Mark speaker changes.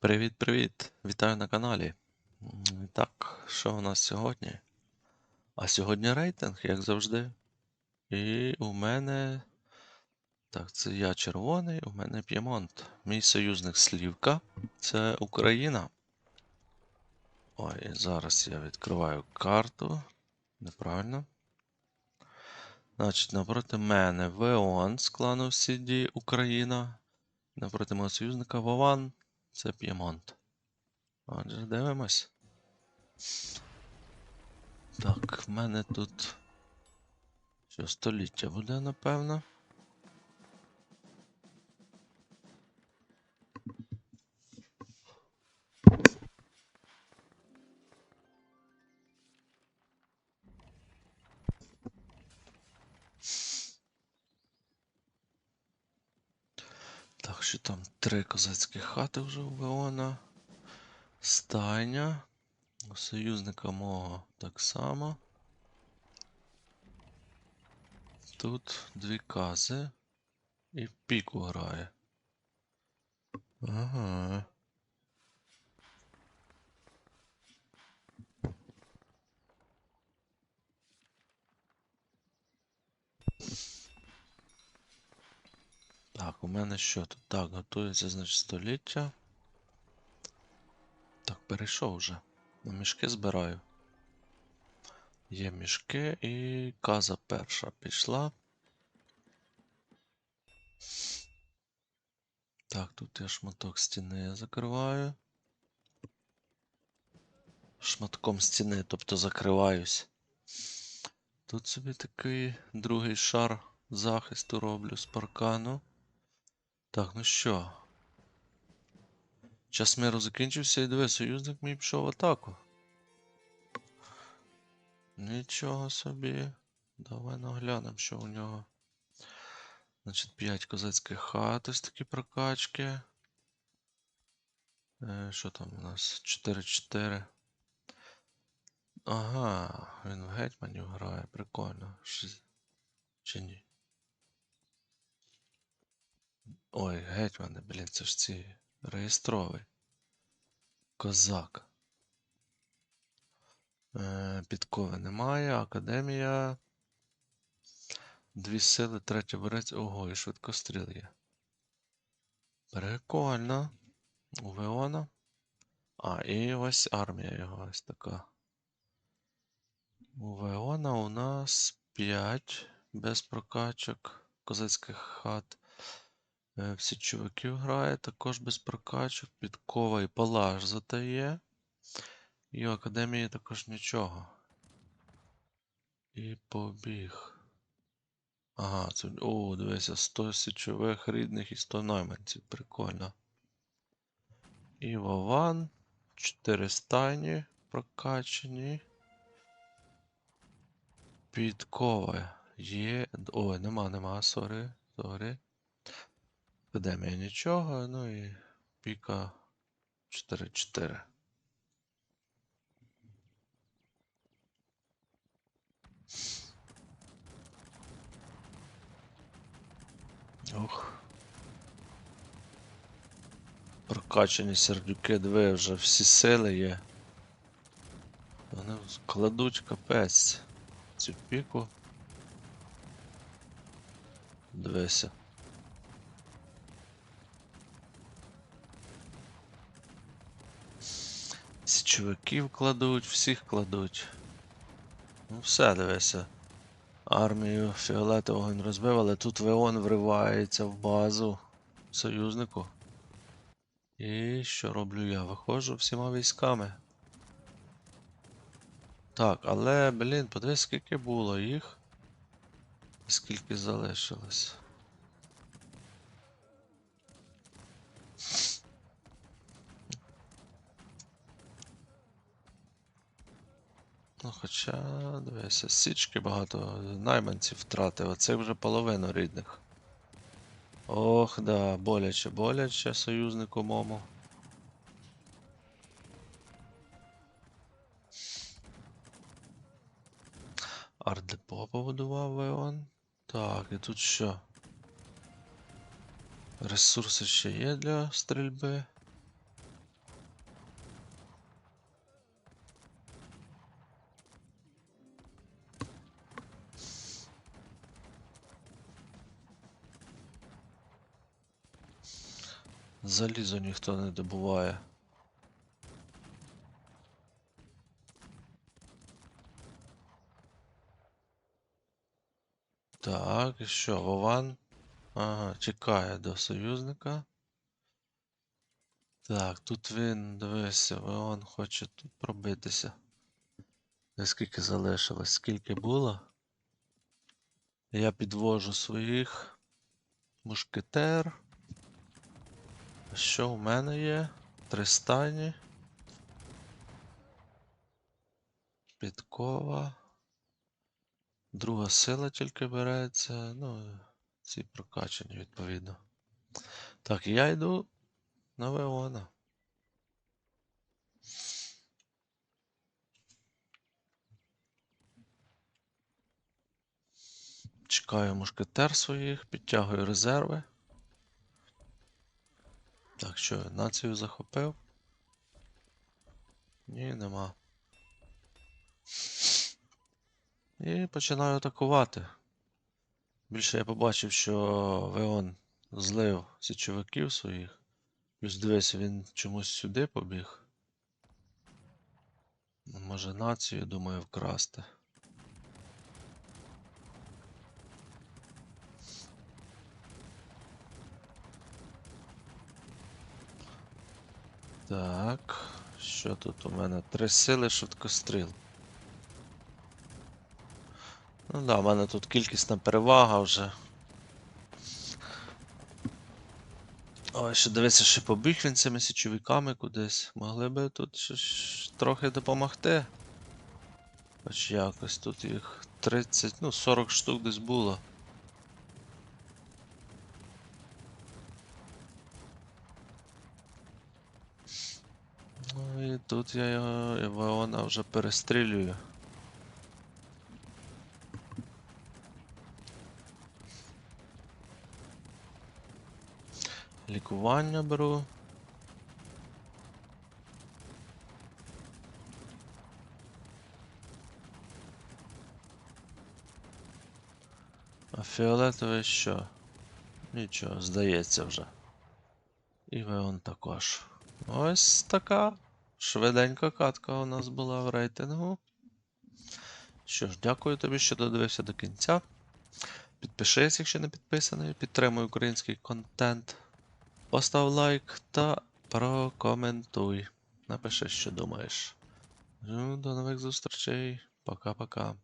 Speaker 1: Привіт-привіт! Вітаю на каналі. Так, що у нас сьогодні? А сьогодні рейтинг, як завжди. І у мене. Так, це я червоний, у мене П'ємонт. Мій союзник Слівка. Це Україна. Ой, зараз я відкриваю карту. Неправильно. Значить, напроти мене Веон з клану CD Україна. Напроти мого союзника Вован. Це П'ємонт. Отже, дивимось. Так, в мене тут. Що, століття буде, напевно. Так, що там три козацькі хати вже у Веона. Стайня. У союзника мого так само. Тут дві кази. І піку грає. Ага. Так, у мене що тут? Так, готується, значить, століття. Так, перейшов вже. На мішки збираю. Є мішки і каза перша пішла. Так, тут я шматок стіни закриваю. Шматком стіни, тобто закриваюсь. Тут собі такий другий шар захисту роблю з паркану. Так, ну що? Час миру закінчився і диви, союзник мій пішов в атаку. Нічого собі. Давай наглянемо, що у нього. Значить, 5 козацьких хат, ось такі прокачки. Е, що там у нас? 4-4. Ага, він в гетьманів грає, прикольно. Чи ні? Ой, гетьмани, блін, це ж ці реєстровий. Козак. Е, підкови немає, академія. Дві сили, третя борець. Ого, і швидкостріл є. Прикольно. У Веона. А, і ось армія його ось така. У Веона у нас 5 без прокачок козацьких хат. Е, Всі чуваків грає, також без прокачок. Підкова і палаш зате є. І у академії також нічого. І побіг. Ага, це. О, дивися, 100 січових рідних і 100 найманців. Прикольно. І Вован. 4 стайні прокачені. Підкова є. Ой, нема, нема, сорі. Сорі. Академія нічого, ну і піка 4-4. Ох. Прокачані сердюки, диви, вже всі сили є. Вони кладуть капець цю піку. Дивися. Січовиків кладуть, всіх кладуть. Ну все, дивися. Армію фіолетового він розбив, але тут Веон вривається в базу союзнику. І що роблю я? Виходжу всіма військами. Так, але, блін, подивись, скільки було їх. Скільки залишилось. Ну, хоча, дивися, січки багато найманців втратив, а це вже половина рідних. Ох, да, боляче, боляче союзнику мому. Ардепо побудував Веон. Так, і тут що? Ресурси ще є для стрільби. Залізо ніхто не добуває. Так, і що, Вован? Ага, чекає до союзника. Так, тут він, дивися, Вован хоче тут пробитися. Наскільки залишилось, скільки було? Я підвожу своїх мушкетер. Що в мене є? Три стані. Підкова. Друга сила тільки береться. Ну, ці прокачані, відповідно. Так, я йду на Веона. Чекаю мушкетер своїх, підтягую резерви. Так, що, націю захопив? Ні, нема. І починаю атакувати. Більше я побачив, що Веон злив січовиків своїх. Плюс дивись, він чомусь сюди побіг. Може націю, думаю, вкрасти. Так, що тут у мене? Три сили швидкостріл. Ну да, в мене тут кількісна перевага вже. Ой, ще дивися, ще побіг він цими січовиками кудись. Могли би тут щось трохи допомогти. Хоч якось тут їх 30, ну 40 штук десь було. Ну і тут я його Іваона вже перестрілюю. Лікування беру. А фіолетовий що? Нічого, здається вже. І Веон також. Ось така швиденька катка у нас була в рейтингу. Що ж, дякую тобі, що додивився до кінця. Підпишись, якщо не підписаний, підтримуй український контент. Постав лайк та прокоментуй. Напиши, що думаєш. Ну, до нових зустрічей. Пока-пока.